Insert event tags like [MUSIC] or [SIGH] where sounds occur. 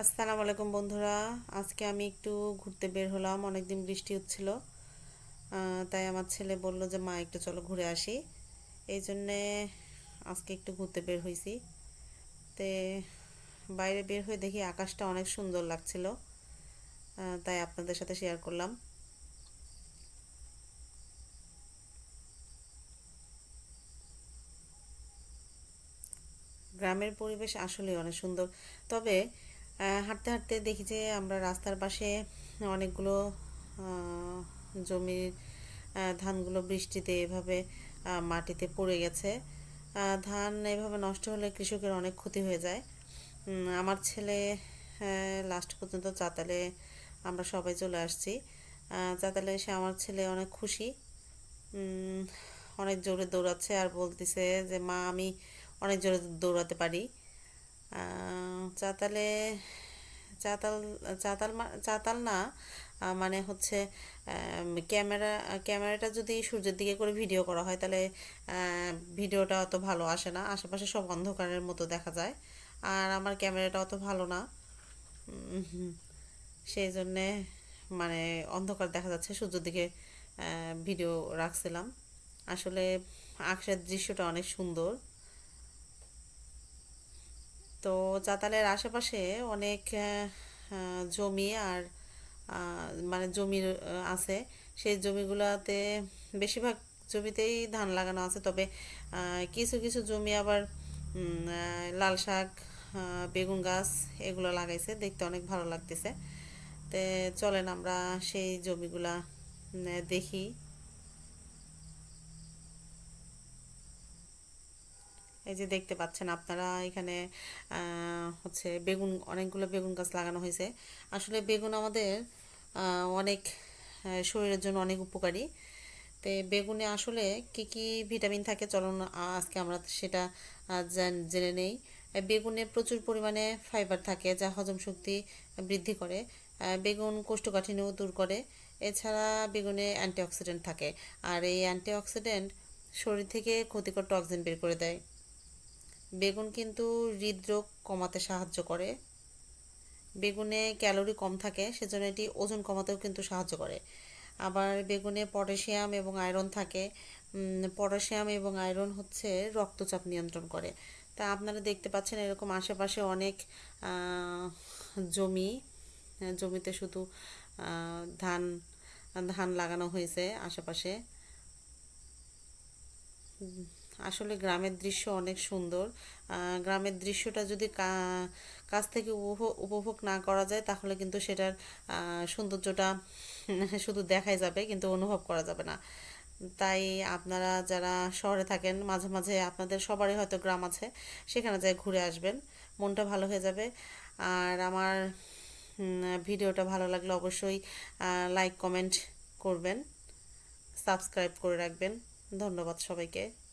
আসসালামু আলাইকুম বন্ধুরা। আজকে আমি একটু ঘুরতে বের হলাম, অনেকদিন বৃষ্টি হচ্ছিল। তাই আমার ছেলে বলল যে, মা, একটু চলো ঘুরে আসি। এই জন্যে আজকে একটু ঘুরতে বের হয়েছি তে বাইরে বের হয়ে দেখি আকাশটা অনেক সুন্দর লাগছিল। তাই আপনাদের সাথে শেয়ার করলাম। গ্রামের পরিবেশ আসলে অনেক সুন্দর। তবে হাঁটতে হাঁটতে দেখি যে আমরা রাস্তার পাশে অনেকগুলো জমির ধানগুলো বৃষ্টিতে এভাবে মাটিতে পড়ে গেছে। ধান এভাবে নষ্ট হলে কৃষকের অনেক ক্ষতি হয়ে যায়। আমার ছেলে লাস্ট পর্যন্ত চাতালে আমরা সবাই চলে আসছি। চাতালে এসে আমার ছেলে অনেক খুশি। অনেক জোরে দৌড়াচ্ছে আর বলতেছে যে, মা, আমি অনেক জোরে দৌড়াতে পারি। চাতালে, চাতাল চাতাল চাতাল না মানে হচ্ছে ক্যামেরা, ক্যামেরাটা যদি সূর্যের দিকে করে ভিডিও করা হয়, তাহলে ভিডিওটা অত ভালো আসে না। আশেপাশে সব অন্ধকারের মতো দেখা যায়। আর আমার ক্যামেরাটা অত ভালো না। সেই জন্যে মানে অন্ধকার দেখা যাচ্ছে। সূর্যের দিকে ভিডিও রাখছিলাম। আসলে আকাশের দৃশ্যটা অনেক সুন্দর। তো চাতালের আশেপাশে অনেক জমি আর মানে জমির আছে। সেই জমিগুলোতে বেশিরভাগ জমিতেই ধান লাগানো আছে। তবে কিছু কিছু জমি আবার লাল শাক বেগুন গাছ এগুলো লাগাইছে। দেখতে অনেক ভালো লাগতেছে। তে চলেন আমরা সেই জমিগুলা দেখি। এই যে দেখতে পাচ্ছেন আপনারা এখানে হচ্ছে বেগুন, অনেকগুলো বেগুন গাছ লাগানো হয়েছে। আসলে বেগুন আমাদের অনেক শরীরের জন্য অনেক উপকারী। তো বেগুনে আসলে কি কি ভিটামিন থাকে চলুন আজকে আমরা সেটা জেনে নেই। বেগুনে প্রচুর পরিমাণে ফাইবার থাকে যা হজম শক্তি বৃদ্ধি করে বেগুন কোষ্ঠকাঠিন্য দূর করে। এছাড়া বেগুনে অ্যান্টিঅক্সিডেন্ট থাকে, আর এই অ্যান্টিঅক্সিডেন্ট শরীর থেকে ক্ষতিকর টক্সিন বের করে দেয়। বেগুন কিন্তু হৃদরোগ কমাতে সাহায্য করে। বেগুনে ক্যালোরি কম থাকে, সেজন্য এটি ওজন কমাতেও কিন্তু সাহায্য করে। আবার বেগুনে পটাশিয়াম এবং আয়রন থাকে। পটাশিয়াম এবং আয়রন হচ্ছে রক্তচাপ নিয়ন্ত্রণ করে। তা আপনারা দেখতে পাচ্ছেন এরকম আশেপাশে অনেক জমি, জমিতে শুধু ধান ধান লাগানো হয়েছে আশেপাশে। আসলে গ্রামের দৃশ্য অনেক সুন্দর। গ্রামের দৃশ্যটা যদি কাছ থেকে উপভোগ উপভোগ না করা যায়, তাহলে কিন্তু সেটার সৌন্দর্যটা [LAUGHS] শুধু দেখাই যাবে, কিন্তু অনুভব করা যাবে না। তাই আপনারা যারা শহরে থাকেন, মাঝে মাঝে আপনাদের সবারই হয়তো গ্রাম আছে, সেখানে যাই ঘুরে আসবেন, মনটা ভালো হয়ে যাবে। আর আমার ভিডিওটা ভালো লাগলে অবশ্যই লাইক কমেন্ট করবেন সাবস্ক্রাইব করে রাখবেন। ধন্যবাদ সবাইকে।